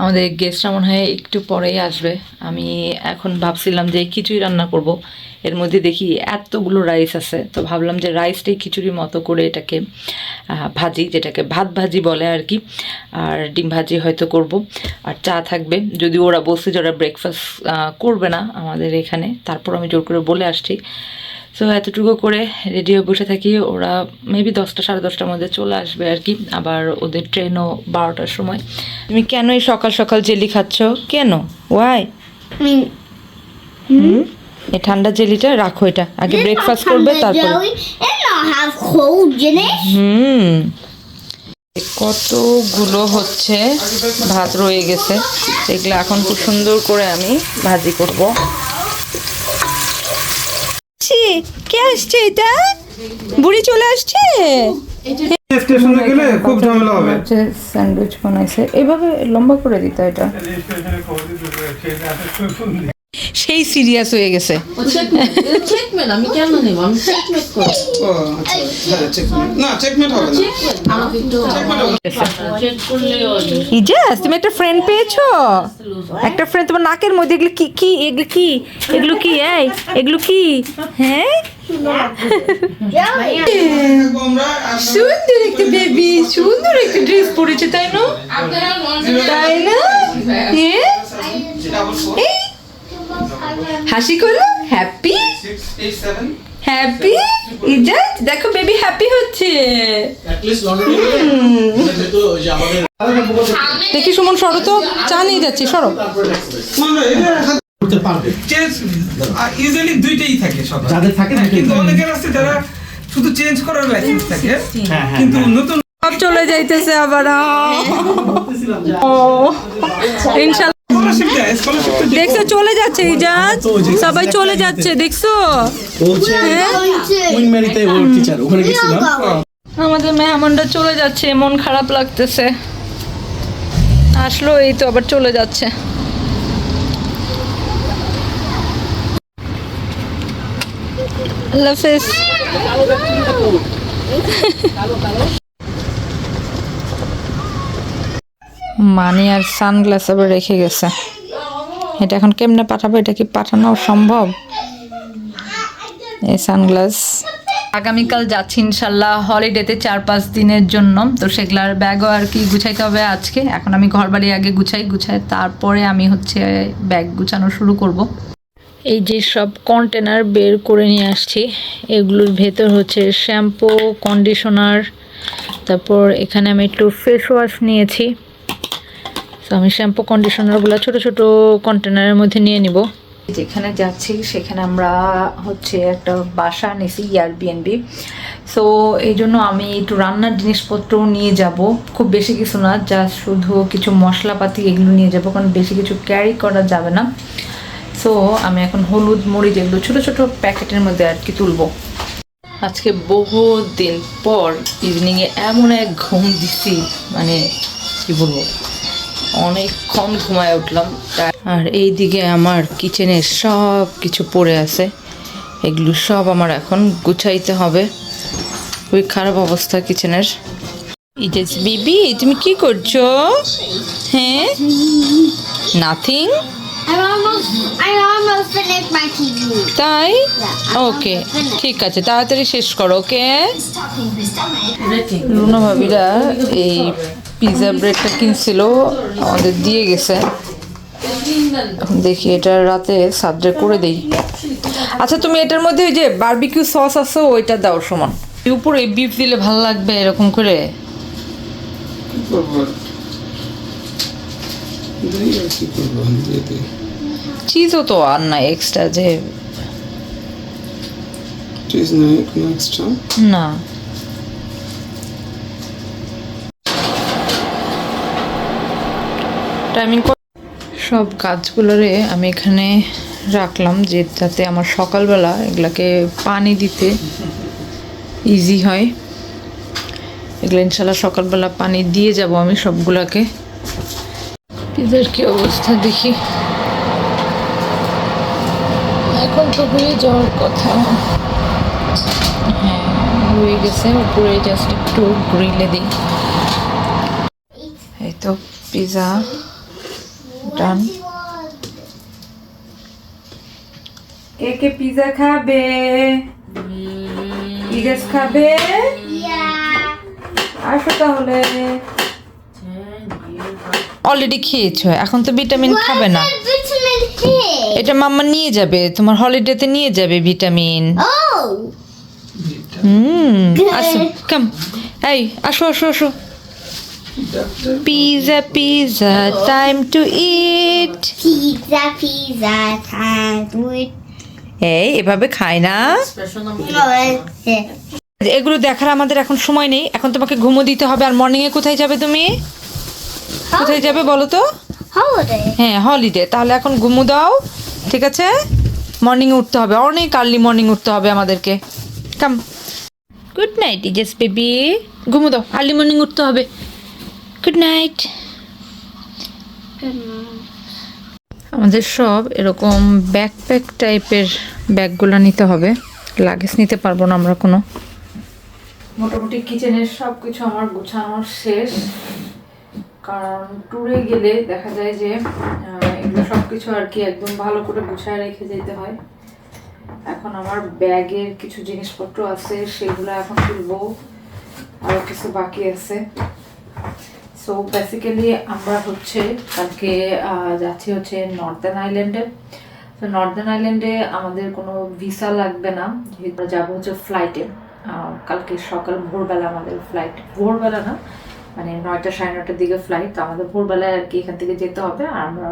আমাদের গেস্টরা মনে হয় একটু পরেই আসবে। আমি এখন ভাবছিলাম যে খিচুড়ি রান্না করব। এর মধ্যে দেখি এতগুলো রাইস আছে। তো ভাবলাম যে রাইসটাই খিচুড়ির মতো করে এটাকে ভাজি, যেটাকে ভাত ভাজি বলে আর কি, আর ডিম ভাজি হয়তো করব। আর চা থাকবে। যদি ওরা বলছে যে ওরা ব্রেকফাস্ট করবে না আমাদের এখানে। তারপর আমি জোর করে বলে আসছি। তো এতটুকু করে রেডি হয়ে বসে থাকি। ওরা মেবি দশটা সাড়ে দশটার মধ্যে চলে আসবে আর কি। আবার ওদের ট্রেনও বারোটার সময়। তুমি কেন এই সকাল সকাল জেলি খাচ্ছ? কেন? ওয়াই এই ঠান্ডা জেলিটা রাখো এটা। আগে ব্রেকফাস্ট করবে তারপরে. হুম। কতগুলো হচ্ছে? ভাত রয়ে গেছে। এগুলো এখন খুব সুন্দর করে আমি ভাজি করব কে আসছে এটা? বুড়ি চলে আসছে? স্টেশনে গেলে খুব ঝামেলা হবে। স্যান্ডউইচ বানাইছে। এভাবে লম্বা করে দিতে এটা। সেই সিরিয়াস হয়ে গেছে। আমি কেন নেব? আমি চেকমেট করব ও আচ্ছা হ্যাঁ না চেকমেট হবে না। তুমি একটা ফ্রেন্ড পেয়েছ? একটা ফ্রেন্ড তোমার নাকের মধ্যে এগুলো কি কি এগুলো কি? এগুলো কি এই এগুলো কি? হ্যাঁ? সুন্দর একটা বেবি সুন্দর একটা ড্রেস পরেছে তাই না? তাই না? হ্যাঁ? এই, হাসি করো? হ্যাপি হ্যাপি ইজাজ দেখো বেবি হ্যাপি হচ্ছে। দেখি সুমন সরো তো। চা নিয়ে যাচ্ছি সরো। মানে এটা করতে পারবে চেঞ্জ ইউজুয়ালি দুইটাই থাকে সবার। যাদের থাকে হ্যাঁ, দুইটাই কিন্তু থাকে। অনেকের আছে যারা শুধু চেঞ্জ করার লাইসেন্স থাকে। হ্যাঁ হ্যাঁ কিন্তু নতুন সব চলে যাইতেছে আবার ও। ইনশাল্লাহ। দেখছ চলে যাচ্ছে ইজাজ? সবাই চলে যাচ্ছে দেখছ? টিচার ওখানে গেছিলাম। আমাদের মেহমানরা চলে যাচ্ছে মন খারাপ লাগতেছে। আসলো এই তো আবার চলে যাচ্ছে। আল্লাহ হাফেজ। মানি আর সানগ্লাস আবার রেখে গেছে। এটা এখন কেমনে পাঠাবো? এটা কি পাঠানো সম্ভব? এই সানগ্লাস। আগামীকাল যাচ্ছি ইনশাল্লাহ হলিডেতে চার পাঁচ দিনের জন্য। তো সেগুলার ব্যাগও আর কি গুছাইতে হবে আজকে। এখন আমি ঘর বাড়ি আগে গুছাই গুছাই তারপরে আমি হচ্ছে ব্যাগ গুছানো শুরু করব। এই যে সব কন্টেনার বের করে নিয়ে আসছি। এগুলোর ভেতর হচ্ছে শ্যাম্পু, কন্ডিশনার, তারপর এখানে আমি একটু ফেস ওয়াশ নিয়েছি। তো আমি শ্যাম্পু কন্ডিশনারগুলো ছোট ছোট কন্টেনারের মধ্যে নিয়ে নিব। যেখানে যাচ্ছি, সেখানে আমরা হচ্ছে একটা বাসা নিছি এয়ারবিএনবি সো এই জন্য আমি একটু রান্নার জিনিসপত্র নিয়ে যাব। খুব বেশি কিছু না যা শুধু কিছু মশলাপাতি এগুলো নিয়ে যাব, কারণ বেশি কিছু ক্যারি করা যাবে না। সো আমি এখন হলুদ মরিচ এগুলো ছোট ছোটো প্যাকেটের মধ্যে আর কি তুলবো। আজকে বহু দিন পর ইভিনিংয়ে এমন এক ঘুম দিছি মানে কি বলব? অনেকক্ষণ ঘুমায় উঠলাম। আর এই দিকে আমার কিচেনের সব কিছু পড়ে আছে। এগুলো সব আমার এখন গুছাইতে হবে। খুবই খারাপ অবস্থা কিচেনের বিবি তুমি কি করছ? হ্যাঁ? নাথিং. তাই? ওকে ঠিক আছে তাড়াতাড়ি শেষ করো ওকে রুনা ভাবিরা এই পিৎজা ব্রেডটা কিনছিল আমাদের দিয়ে গেছে। দেখি এটা রাতে সাবজেক্ট করে দেই। আচ্ছা তুমি এটার মধ্যে ওই যে বার্বিকিউ সস আছে ওইটা দাও সমান। উপরে বিফ দিলে ভালো লাগবে এরকম করে। চিজও তো আর না এক্সট্রা যে চিজ নাই এক্সট্রা না। টাইমিং সব কাজগুলোরে আমি এখানে রাখলাম যে যাতে আমার সকালবেলা এগুলাকে পানি দিতে ইজি হয়। এগুলো ইনশাল্লাহ সকালবেলা পানি দিয়ে যাব আমি সবগুলাকে। পিজার কি অবস্থা দেখি। এখন তো হয়ে যাওয়ার কথা। হ্যাঁ হয়ে গেছে। উপরে জাস্ট একটু গ্রিলে দিই। এই তো, পিজা। কে কে পিজা খাবে। ইরেস খাবে. আসো তাহলে। অলরেডি খেয়েছো এখন তো ভিটামিন খাবে না? এটা মাম্মা নিয়ে যাবে তোমার হলিডেতে নিয়ে যাবে ভিটামিন Oh. হুম আসো কাম এই আসো আসো আসো। Pizza pizza time to eat Pizza, pizza, time with. এই এভাবে খায় না. এগুলো দেখার আমাদের এখন সময় নেই। এখন তোমাকে ঘুমো দিতে হবে। আর মর্নিং এ কোথায় যাবে তুমি? কোথায় যাবে বলো তো? হ্যাঁ হলিডে তাহলে এখন ঘুমো দাও ঠিক আছে? মর্নিং উঠতে হবে। অনেক আর্লি মর্নিং উঠতে হবে আমাদেরকে। কাম গুড নাইট ইজেস বেবি ঘুমো দাও। আর্লি মর্নিং উঠতে হবে। গুড নাইট আমাদের সব এরকম ব্যাকপ্যাক টাইপের ব্যাগগুলো নিতে হবে। লাগেজ নিতে পারব না আমরা কোনো। মোটামুটি কিচেনের সব কিছু আমার গোছানো শেষ। কারণ ট্যুরে গেলে দেখা যায় যে এগুলো সব কিছু আর কি একদম ভালো করে গুছায় রেখে যেতে হয়। এখন আমার ব্যাগের কিছু জিনিসপত্র আছে, সেগুলো এখন তুলবো। আরও কিছু বাকি আছে। সো বেসিক্যালি আমরা হচ্ছে কালকে যাচ্ছি হচ্ছে নর্দার্ন আইল্যান্ডে তো নর্দার্ন আইল্যান্ডে আমাদের কোনো ভিসা লাগবে না, যেহেতু যাব হচ্ছে ফ্লাইটে কালকে সকাল ভোরবেলা আমাদের ফ্লাইট ভোরবেলা না মানে নয়টা সাড়ে নয়টার দিকে ফ্লাইট আমাদের ভোরবেলায় আর কি এখান থেকে যেতে হবে। আর আমরা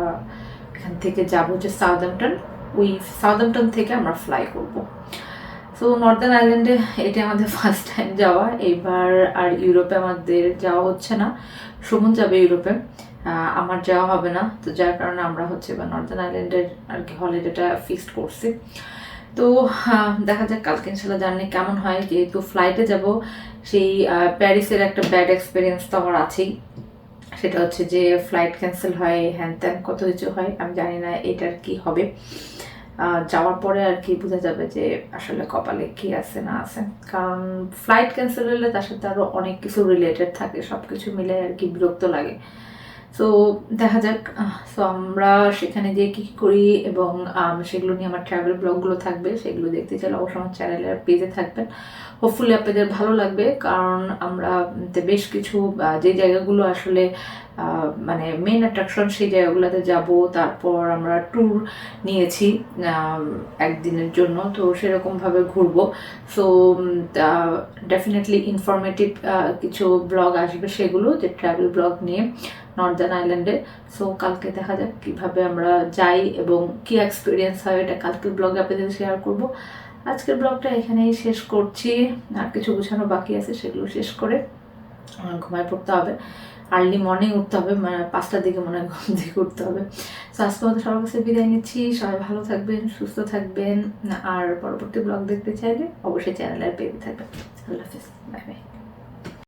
এখান থেকে যাব হচ্ছে সাউদাম্পটন ওই সাউদাম্পটন থেকে আমরা ফ্লাই করব। সো নর্দার্ন আইল্যান্ডে এটা আমাদের ফার্স্ট টাইম যাওয়া। এবার আর ইউরোপে আমাদের যাওয়া হচ্ছে না। সুমন যাবে ইউরোপে আমার যাওয়া হবে না। তো যার কারণে আমরা হচ্ছে এবার নর্দার্ন আইল্যান্ডের আর কি হলিডেটা ফিক্সড করছি। তো দেখা যাক কালকে ইনশাল্লাহ জার্নি কেমন হয়। যেহেতু ফ্লাইটে যাব, সেই প্যারিসের একটা ব্যাড এক্সপিরিয়েন্স তো আমার আছেই। সেটা হচ্ছে যে ফ্লাইট ক্যান্সেল হয়, হ্যান ত্যান কত কিছু হয়, আমি জানি না এটার কি হবে। যাওয়ার পরে আর কি বোঝা যাবে যে আসলে কপালে কি আছে না আছে। কারণ ফ্লাইট ক্যান্সেল হলে তার সাথে আরও অনেক কিছু রিলেটেড থাকে সব কিছু মিলে আর কি বিরক্ত লাগে। সো দেখা যাক সো আমরা সেখানে গিয়ে কী কী করি এবং সেগুলো নিয়ে আমার ট্রাভেল ব্লগগুলো থাকবে, সেগুলো দেখতে চাইলে অবশ্যই আমার চ্যানেলের পেজে থাকবেন। হোপফুলি আপনাদের ভালো লাগবে, কারণ আমরা বেশ কিছু যে জায়গাগুলো আসলে মানে মেন অ্যাট্রাকশন সেই জায়গাগুলোতে যাব, তারপর আমরা ট্যুর নিয়েছি একদিনের জন্য, তো সেরকমভাবে ঘুরবো। সো ডেফিনেটলি ইনফরমেটিভ কিছু ব্লগ আসবে সেগুলো, যে ট্রাভেল ব্লগ নিয়ে নর্দার্ন আইল্যান্ডে সো কালকে দেখা যাক কীভাবে আমরা যাই এবং কী এক্সপিরিয়েন্স হয়, এটা কালকে ব্লগে আপনাদের শেয়ার করব। আজকের ব্লগটা এখানেই শেষ করছি। আর কিছু গুছানো বাকি আছে সেগুলো শেষ করে ঘুমায় পড়তে হবে। আর্লি মর্নিং উঠতে হবে পাঁচটার দিকে মনে হয় ঘুম থেকে উঠতে হবে। তো আজকে মতো সবার কাছে বিদায় নিচ্ছি। সবাই ভালো থাকবেন, সুস্থ থাকবেন। আর পরবর্তী ব্লগ দেখতে চাইলে অবশ্যই চ্যানেলের পেয়ে থাকবেন। আল্লাহ হাফিজ। Bye bye